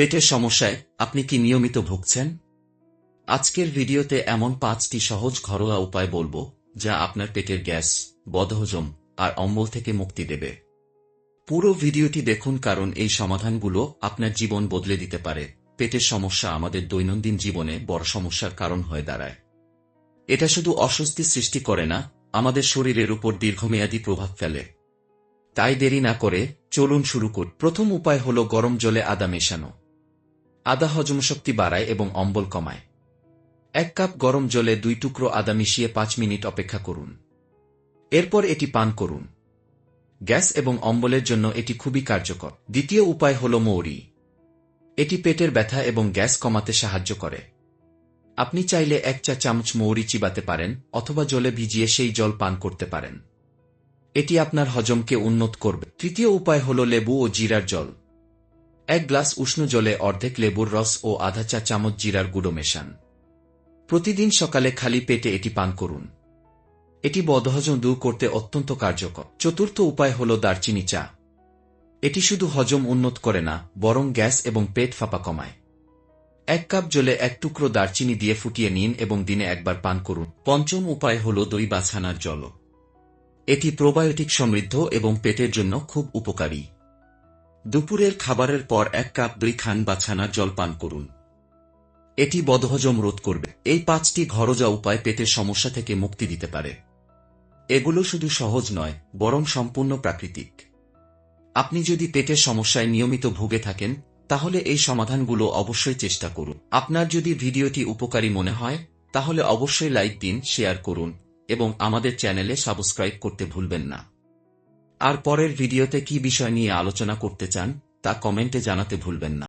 পেটের সমস্যায় আপনি কি নিয়মিত ভুগছেন? আজকের ভিডিওতে এমন পাঁচটি সহজ ঘরোয়া উপায় বলব যা আপনার পেটের গ্যাস, বদহজম আর অম্বল থেকে মুক্তি দেবে। পুরো ভিডিওটি দেখুন কারণ এই সমাধানগুলো আপনার জীবন বদলে দিতে পারে। পেটের সমস্যা আমাদের দৈনন্দিন জীবনে বড় সমস্যার কারণ হয়ে দাঁড়ায়। এটা শুধু অস্বস্তি সৃষ্টি করে না, আমাদের শরীরের উপর দীর্ঘমেয়াদী প্রভাব ফেলে। তাই দেরি না করে চলুন শুরু কর। প্রথম উপায় হল গরম জলে আদা মেশানো। আদা হজমশক্তি বাড়ায় এবং অম্বল কমায়। এক কাপ গরম জলে দুই টুকরো আদা মিশিয়ে পাঁচ মিনিট অপেক্ষা করুন। এরপর এটি পান করুন। গ্যাস এবং অম্বলের জন্য এটি খুবই কার্যকর। দ্বিতীয় উপায় হল মৌরি। এটি পেটের ব্যথা এবং গ্যাস কমাতে সাহায্য করে। আপনি চাইলে এক চা চামচ মৌরি চিবাতে পারেন অথবা জলে ভিজিয়ে সেই জল পান করতে পারেন। এটি আপনার হজমকে উন্নত করবে। তৃতীয় উপায় হল লেবু ও জিরার জল। এক গ্লাস উষ্ণ জলে অর্ধেক লেবুর রস ও আধা চা চামচ জিরার গুঁড়ো মেশান। প্রতিদিন সকালে খালি পেটে এটি পান করুন। এটি বদহজম দূর করতে অত্যন্ত কার্যকর। চতুর্থ উপায় হল দারচিনি চা। এটি শুধু হজম উন্নত করে না, বরং গ্যাস এবং পেট ফাঁপা কমায়। এক কাপ জলে এক টুকরো দারচিনি দিয়ে ফুটিয়ে নিন এবং দিনে একবার পান করুন। পঞ্চম উপায় হল দই বা ছানার জল এটি প্রোবায়োটিক সমৃদ্ধ এবং পেটের জন্য খুব উপকারী। দুপুরের খাবারের পর এক কাপ দই খান বা ছানার জল পান করুন। এটি বদহজম রোধ করবে। এই পাঁচটি ঘরোজা উপায় পেটের সমস্যা থেকে মুক্তি দিতে পারে। এগুলো শুধু সহজ নয়, বরং সম্পূর্ণ প্রাকৃতিক। আপনি যদি পেটের সমস্যায় নিয়মিত ভুগে থাকেন, তাহলে এই সমাধানগুলো অবশ্যই চেষ্টা করুন। আপনার যদি ভিডিওটি উপকারী মনে হয়, তাহলে অবশ্যই লাইক দিন, শেয়ার করুন, এবং আমাদের চ্যানেলে সাবস্ক্রাইব করতে ভুলবেন না। আর পরের ভিডিওতে কি বিষয় নিয়ে আলোচনা করতে চান তা কমেন্টে জানাতে ভুলবেন না।